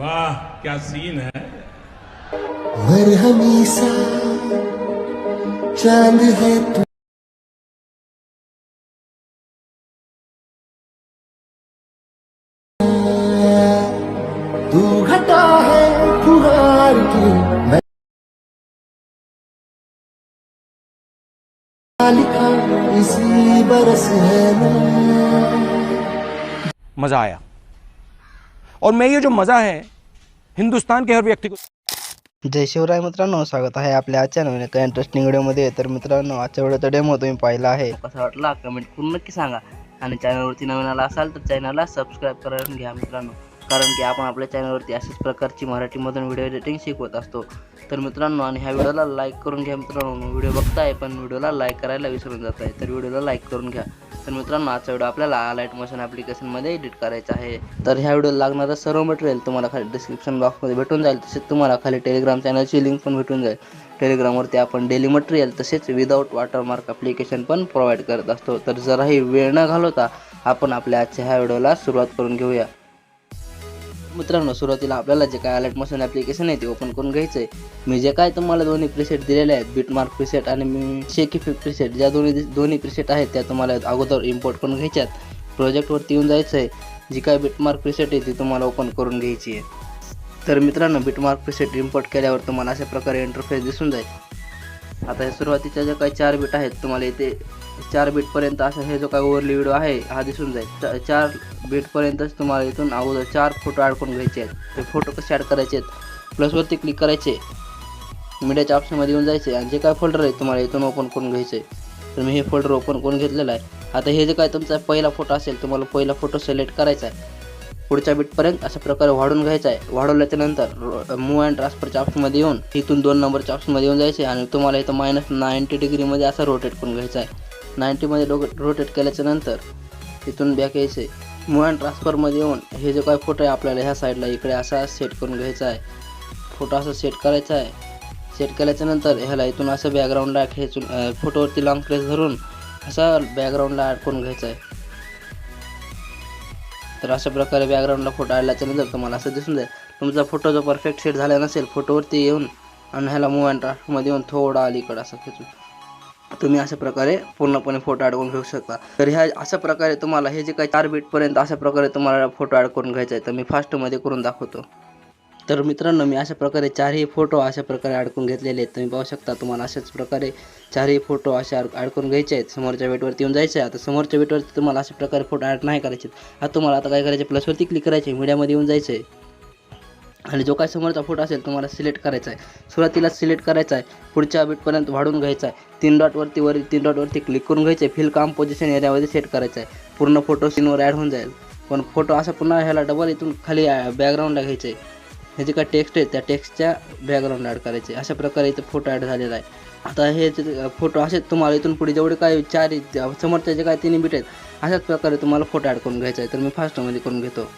वाह क्या सीन है? मरहमी सा चाँद है तू। तू घटा है फुहार की मैं लिखा इसी बरस है मज़ा आया। और मैं ये जो मज़ा है हिंदुस्तान के हर व्यक्ति को जय शिवराय मित्रांनो स्वागत आहे आपल्या आजच्या नवीन एका इंटरेस्टिंग व्हिडिओमध्ये तर मित्रांनो आजच्या व्हिडिओचा डेमो तुम्ही पाहिला आहे. कसा वाटला? कमेंट करून नक्की सांगा. आणि चॅनलवरती नवीन आला असाल तर चॅनलला सबस्क्राईब करून घ्या मित्रांनो. कारण की आपण आपल्या चॅनलवरती अशाच प्रकारची मराठीमधून व्हिडिओ एडिटिंग शिकवत असतो. तर मित्रांनो आणि ह्या व्हिडिओला लाईक करून घ्या मित्रांनो. व्हिडिओ बघताय पण व्हिडिओला लाईक करायला विसरून जात आहे तर व्हिडिओला लाईक करून घ्या. तर मित्रांनो आजचा व्हिडिओ आपल्याला लाइट मोशन ॲप्लिकेशनमध्ये एडिट करायचा आहे. तर ह्या व्हिडिओला लागणारं सर्व मटेरियल तुम्हाला खाली डिस्क्रिप्शन बॉक्समध्ये भेटून जाईल. तसेच तुम्हाला खाली टेलिग्राम चॅनलची लिंक पण भेटून जाईल. टेलिग्रामवरती आपण डेली मटेरियल तसेच विदाऊट वॉटरमार्क ॲप्लिकेशन पण प्रोव्हाइड करत असतो. तर जराही वेळ न घालवता आपण आपल्या आजच्या ह्या व्हिडिओला सुरुवात करून घेऊया. मित्रांनो सुरुवातीला आपल्याला जे काय अलर्ट मोशन ॲप्लिकेशन आहे ते ओपन करून घ्यायचं आहे मी जे काय तुम्हाला दोन्ही प्रिसेट दिलेले आहेत बिटमार्क प्रिसेट आणि मी शेकी प्रिसेट ज्या दोन्ही दोन्ही प्रिसेट आहेत त्या तुम्हाला अगोदर इम्पोर्ट करून घ्यायच्यात. प्रोजेक्टवरती येऊन जायचं आहे जी काय बिटमार्क प्रिसेट आहे ती तुम्हाला ओपन करून घ्यायची आहे. तर मित्रांनो बिटमार्क प्रिसेट इम्पोर्ट केल्यावर तुम्हाला अशा प्रकारे इंटरफेस दिसून जाईल. आता हे सुरुवातीच्या ज्या काही चार बीट आहेत तुम्हाला इथे चार बीटपर्यंत असा हे जो काही ओव्हरली व्हिडिओ आहे हा दिसून जाईल. चार बीटपर्यंतच तुम्हाला इथून अगोदर चार फोटो अडकून घ्यायचे आहेत. ते फोटो कसे ॲड करायचे आहेत प्लसवरती क्लिक करायचे. मीडियाच्या ऑप्शनमध्ये येऊन जायचे आणि जे काय फोल्डर आहे तुम्हाला इथून ओपन करून घ्यायचं आहे तर मी हे फोल्डर ओपन करून घेतलेलं आहे. आता हे जे काय तुमचा पहिला फोटो असेल तुम्हाला पहिला फोटो सिलेक्ट करायचा आहे. पुढच्या बीटपर्यंत अशा प्रकारे वाढून घ्यायचा आहे. वाढवल्याच्या नंतर मूव अँड ट्रान्सफरच्या ऑप्शनमध्ये येऊन इथून दोन नंबरच्या ऑप्शनमध्ये येऊन जायचे आणि तुम्हाला इथं मायनस नाईंटी डिग्रीमध्ये असं रोटेट करून घ्यायचं आहे. नाईंटीमध्ये रो रोटेट केल्याच्यानंतर इथून बॅक यायचं. आहे मूव अँड ट्रान्सफरमध्ये येऊन हे जो काय फोटो आहे आपल्याला ह्या साईडला इकडे असा सेट करून घ्यायचा आहे. फोटो असा सेट करायचा आहे. सेट केल्याच्यानंतर ह्याला इथून असं बॅकग्राऊंडला खेचून फोटोवरती लाँग प्रेस धरून असा बॅकग्राऊंडला ॲड करून घ्यायचा आहे. तर अशा प्रकारे बॅकग्राऊंडला फोटो आणल्याच्या नंतर तुम्हाला असं दिसून जाईल. तुमचा फोटो जो परफेक्ट सेट झाला नसेल फोटोवरती येऊन आणि ह्याला मूव अँड ट्रान्सफरमध्ये येऊन थोडा अलीकडं असं खेचून. तुम्ही अशा प्रकारे पूर्णपणे फोटो ॲड करून घेऊ शकता. तर ह्या अशा प्रकारे तुम्हाला हे जे काही चार बीटपर्यंत अशा प्रकारे तुम्हाला फोटो ॲड करून घ्यायचा आहे तर मी फास्टमध्ये करून दाखवतो. तर मित्रांनो मी अशा प्रकारे चारही फोटो अशा प्रकारे अडकून घेतलेले आहेत. तुम्ही पाहू शकता तुम्हाला अशाच प्रकारे चारही फोटो असे अड- अडकून घ्यायचे आहेत. समोरच्या वेटवरती येऊन जायचं आहे. आता समोरच्या वेटवरती तुम्हाला अशा प्रकारे फोटो ॲड नाही करायचे आता तुम्हाला आता काय करायचे? प्लसवरती क्लिक करायचे मीडियामध्ये येऊन जायचं आहे. आणि जो काय समोरचा फोटो असेल तुम्हाला सिलेक्ट करायचा आहे. सुरुवातीला सिलेक्ट करायचा आहे. पुढच्या बीटपर्यंत वाढून घ्यायचा आहे. तीन डॉटवरती वर तीन डॉटवरती क्लिक करून घ्यायचे. फिल काम पोझिशन एरियामध्ये सेट करायचं आहे. पूर्ण फोटो सीनवर ॲड होऊन जाईल. पण फोटो असा पुन्हा ह्याला डबल इथून खाली बॅकग्राऊंडला घ्यायचं. आहे हे जे काय टेक्स्ट आहे त्या टेक्स्टच्या बॅकग्राऊंड ॲड करायचे. अशा प्रकारे इथं फोटो ॲड झालेला आहे. आता हे जे फोटो असे तुम्हाला इथून पुढे जेवढे काय चार समोरचे जे काय तिन्ही बीट आहेत अशाच प्रकारे तुम्हाला फोटो ॲड करून घ्यायचा आहे. तर मी फास्टमध्ये करून घेतो.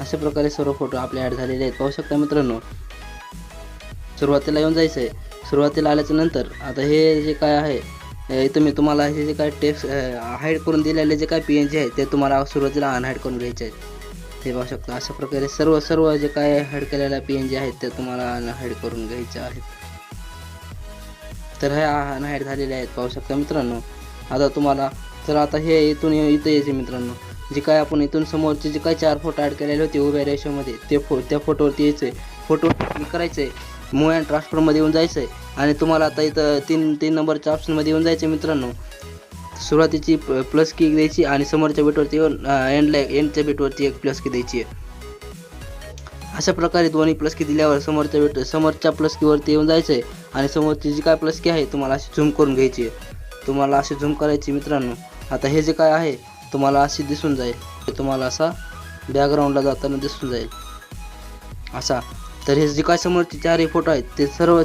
अशा प्रकारे सर्व फोटो आपले ॲड झालेले आहेत. पाहू शकता मित्रांनो सुरुवातीला येऊन जायचं आहे सुरुवातीला आल्याच्यानंतर आता हे जे काय आहे इथं मी तुम्हाला हे जे काय टेक्स्ट हाईड करून दिलेले जे काय पी एन जी आहे ते तुम्हाला सुरुवातीला अनहाईड करून घ्यायचे आहेत. ते पाहू शकता अशा प्रकारे सर्व सर्व जे काय हाईड केलेल्या पी एन जी आहेत ते तुम्हाला अनहाईड करून घ्यायचे आहेत. तर हे अनहाईड झालेले आहेत पाहू शकता मित्रांनो. आता तुम्हाला तर आता हे इथून इथं यायचे मित्रांनो. जे काय आपण इथून समोरचे जे काय चार फोटो ॲड केलेले होते उभ्या रेषेमध्ये ते फो त्या फोटोवरती यायचं आहे फोटो क्लिक करायचं आहे मूव अँड ट्रान्सफरमध्ये येऊन जायचं आहे आणि तुम्हाला आता इथं तीन तीन नंबरच्या ऑप्शनमध्ये येऊन जायचं आहे मित्रांनो. सुरुवातीची प्लस की द्यायची आणि समोरच्या बीटवरती येऊन एंडला एंडच्या बीटवरती एक प्लस की द्यायची. आहे अशा प्रकारे दोन्ही प्लस की दिल्यावर समोरच्या बीट समोरच्या प्लस कीवरती येऊन जायचं आहे आणि समोरची जी काय प्लस की आहे तुम्हाला अशी झूम करून घ्यायची आहे. तुम्हाला अशी झूम करायची मित्रांनो. आता हे जे काय आहे तुम्हाला अशी दिसून जाईल. तुम्हाला असा बॅकग्राऊंडला जाताना दिसून जाईल. असा. तर हे जे काय समोरचे चारही फोटो आहेत ते सर्व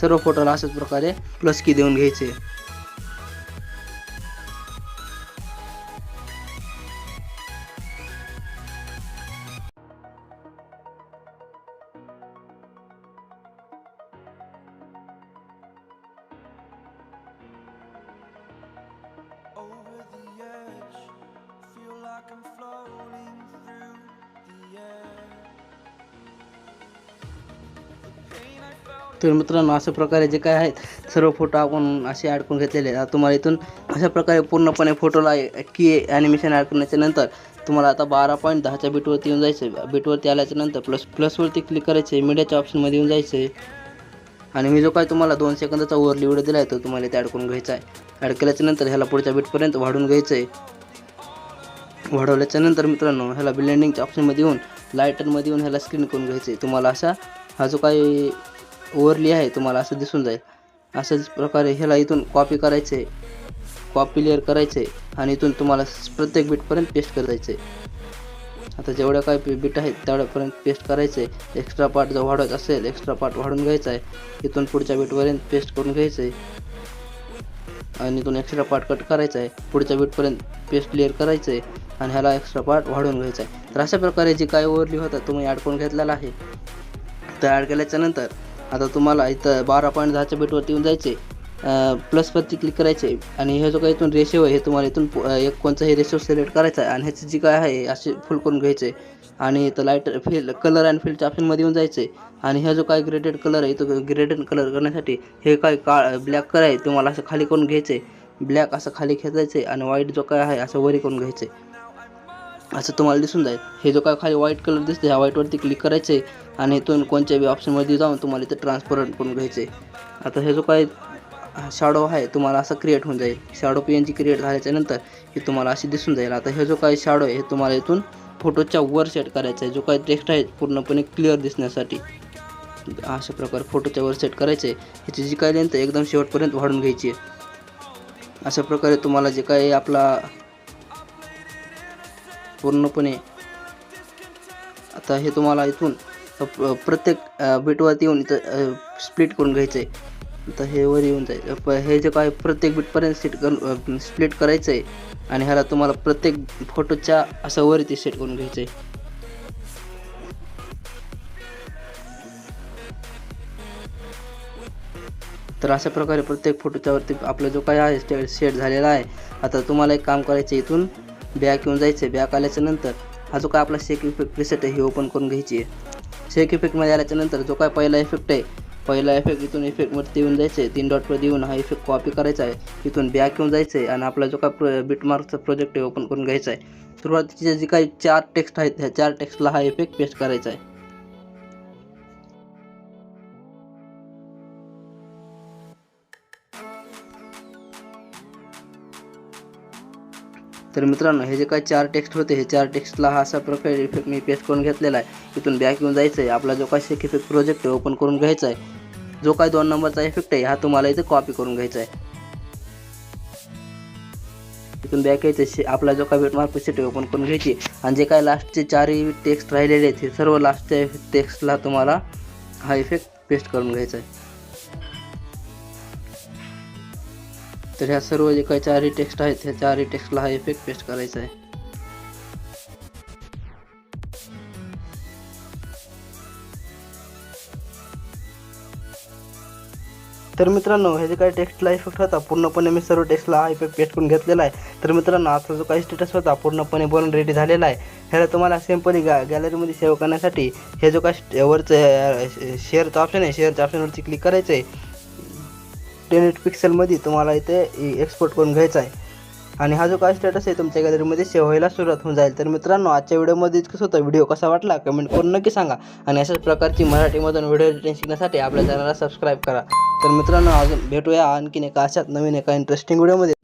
सर्व फोटोला अशाच प्रकारे प्लस की देऊन घ्यायचे. तर मित्रांनो अशा प्रकारे जे काय आहेत सर्व फोटो आपण असे ॲड करून घेतलेले आहेत. आता तुम्हाला इथून अशा प्रकारे पूर्णपणे फोटोला की ॲनिमेशन ॲड करण्याच्या नंतर तुम्हाला आता बारा पॉईंट दहाच्या बीटवरती येऊन जायचं आहे बीटवरती आल्याच्यानंतर प्लस प्लसवरती क्लिक करायचं आहे मीडियाच्या ऑप्शनमध्ये येऊन जायचं आहे आणि मी जो काय तुम्हाला दोन सेकंदाचा ओव्हरली व्हिडिओ दिला आहे तो तुम्हाला इथे ॲड करून घ्यायचा आहे. ॲड केल्याच्यानंतर ह्याला पुढच्या बीटपर्यंत वाढून घ्यायचं आहे वाढवल्याच्या नंतर मित्रांनो ह्याला ब्लेंडिंगच्या ऑप्शनमध्ये येऊन लायटरमध्ये येऊन ह्याला स्क्रीन करून घ्यायचं आहे तुम्हाला असा हा जो काही ओव्हरली आहे तुम्हाला असं दिसून जाईल. अशाच प्रकारे ह्याला इथून कॉपी करायचं आहे कॉपी लेअर करायचं आहे आणि इथून तुम्हाला प्रत्येक बीटपर्यंत पेस्ट करायचं आहे आता जेवढ्या काही बीट आहेत तेवढ्यापर्यंत पेस्ट करायचं आहे एक्स्ट्रा पार्ट जर वाढवायचा असेल एक्स्ट्रा पार्ट वाढून घ्यायचा आहे. इथून पुढच्या बीटपर्यंत पेस्ट करून घ्यायचं आहे आणि इथून एक्स्ट्रा पार्ट कट करायचा आहे. पुढच्या बीटपर्यंत पेस्ट क्लिअर करायचं आहे आणि ह्याला एक्स्ट्रा पार्ट वाढवून घ्यायचा आहे. तर अशा प्रकारे जी काय ओव्हरली होता तुम्ही ॲड करून घेतलेला आहे. तर ॲड केल्याच्यानंतर आता तुम्हाला इथं बारा पॉईंट दहाच्या बेटवरती येऊन जायचे प्लसवरती क्लिक करायचे आणि हे जो काही इथून रेशो आहे हे तुम्हाला इथून एक कोणचाही रेशो सिलेक्ट करायचा आहे. आणि ह्याची जी काय आहे असे फुल करून घ्यायचे आणि इथं लाइट फील कलर अँड फील्डच्या ऑप्शनमध्ये येऊन जायचे आणि हा जो काय ग्रेडेड कलर आहे तो ग्रेडेड कलर करण्यासाठी हे काय काळ ब्लॅक कलर आहे तुम्हाला असं खाली करून घ्यायचे ब्लॅक असं खाली खेचायचे आणि व्हाईट जो काय आहे असं वरी करून घ्यायचे असं तुम्हाला दिसून जाईल. हे जो काय खाली व्हाईट कलर दिसतो ह्या व्हाईटवरती क्लिक करायचं आहे आणि इथून कोणत्या बी ऑप्शनमध्ये जाऊन तुम्हाला इथं ट्रान्सपरंट करून घ्यायचे आता हे जो काय शॅडो आहे तुम्हाला असं क्रिएट होऊन जाईल. Shadow P N G create झाल्याच्यानंतर हे तुम्हाला अशी दिसून जाईल. आता हे जो काही शॅडो आहे हे तुम्हाला इथून फोटोच्या वर सेट करायचा आहे जो काही टेक्स्ट आहे पूर्णपणे क्लिअर दिसण्यासाठी. अशा प्रकारे फोटोच्या वर सेट आहे ह्याची जी काय लेंथ आहे एकदम शेवटपर्यंत वाढून घ्यायची आहे. अशा प्रकारे तुम्हाला जे काही आपला पूर्णपणे. आता हे तुम्हाला इथून प्रत्येक बीटवरती येऊन इथं स्प्लिट करून घ्यायचं आहे आता हे वर येऊन जाईल. प हे जे काय प्रत्येक बीटपर्यंत सेट करून स्प्लिट करायचं आहे आणि ह्याला तुम्हाला प्रत्येक फोटोच्या असं वरती सेट करून घ्यायचं आहे तर अशा प्रकारे प्रत्येक फोटोच्यावरती आपलं आपला जो काय आहे सेट झालेला आहे आता तुम्हाला एक काम करायचं आहे इथून. बॅक येऊन जायचं आहे बॅक आल्याच्यानंतर हा जो काय आपला शेक इफेक्ट रिसेट आहे हे ओपन करून घ्यायची आहे. शेक इफेक्टमध्ये आल्याच्यानंतर जो काय पहिला इफेक्ट आहे पहिला इफेक्ट इथून इफेक्टवरती येऊन जायचं आहे तीन डॉटवर येऊन हा इफेक्ट कॉपी करायचा आहे. इथून बॅक येऊन जायचं आहे आणि आपला जो काय प्र बिटमार्कचा प्रोजेक्ट आहे ओपन करून घ्यायचा आहे. सुरुवातीचे जे काही चार टेक्स्ट आहेत ह्या चार टेक्स्टला हा इफेक्ट पेस्ट करायचा आहे. तर मित्रांनो हे जे काय चार टेक्स्ट होते हे चार टेक्स्टला हा अशा प्रकारे इफेक्ट मी पेस्ट करून घेतलेला आहे. इथून बॅक येऊन जायचं आहे. आपला जो काय शेक इफेक्ट प्रोजेक्ट आहे ओपन करून घ्यायचा आहे. जो काय दोन नंबरचा इफेक्ट आहे हा तुम्हाला इथे कॉपी करून घ्यायचा आहे. इथून बॅक यायचं आपला जो काय मार्क सेट ओपन करून घ्यायची आणि जे काय लास्टचे चारही टेक्स्ट राहिलेले आहेत हे सर्व लास्टच्या टेक्स्टला तुम्हाला हा इफेक्ट पेस्ट करून घ्यायचा आहे. तर ह्या सर्व जे काही चारही टेक्स्ट आहेत ह्या चारही टेक्स्टला हा इफेक्ट पेस्ट करायचा आहे. तर मित्रांनो हे जे काही टेक्स्टला इफेक्ट होता पूर्णपणे मी सर्व टेक्स्टला हा इफेक्ट पेस्ट करून घेतलेला आहे. तर मित्रांनो आता जो काही स्टेटस होता पूर्णपणे बनून रेडी झालेला आहे. ह्याला तुम्हाला सिम्पली गा गॅलरीमध्ये सेव्ह करण्यासाठी हे जो काही वरचं शेअरचं ऑप्शन आहे शेअरच्या ऑप्शनवरती क्लिक करायचं आहे टेन एट पिक्सेलमध्ये तुम्हाला इथे एक्सपोर्ट करून घ्यायचा आहे. आणि हा जो काय स्टेटस आहे तुमच्या गॅलरीमध्ये सेव्ह व्हायला सुरुवात होऊन जाईल. तर मित्रांनो आजच्या व्हिडिओमध्ये इतकंच होतं. व्हिडिओ कसा वाटला कमेंट करून नक्की सांगा. आणि अशाच प्रकारची मराठीमधून व्हिडिओ एडिटिंग शिकण्यासाठी आपल्या चॅनलला सबस्क्राईब करा. तर मित्रांनो अजून भेटूया आणखीन एका अशाच नवीन एका इंटरेस्टिंग व्हिडिओमध्ये